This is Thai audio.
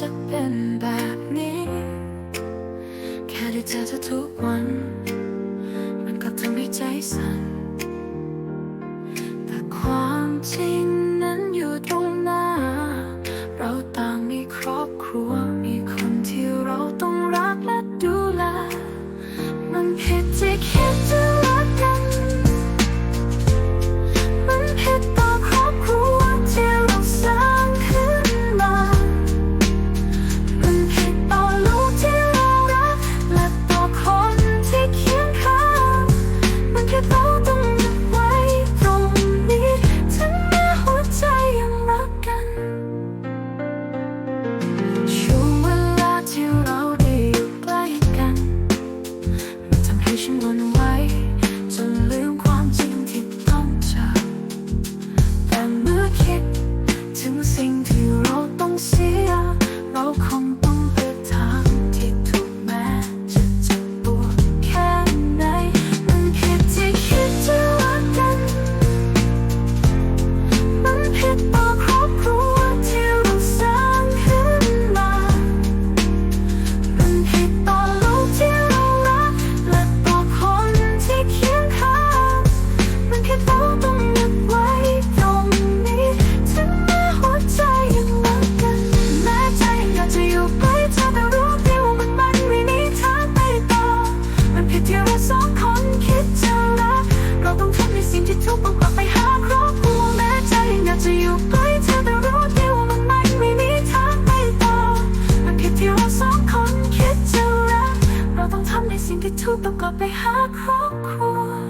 จะเป็นแบบนี้ แค่ได้เจอเธอทุกวัน มันก็ทำให้ใจสั่นแต่ความจริง ฉันวนไว้จนลืมความจริงที่ต้องเจอแต่เมื่อคิดถึงสิ่งที่เราต้องเสีย เราคง สิ่งที่ทุกประก็ไปหาครอบครัว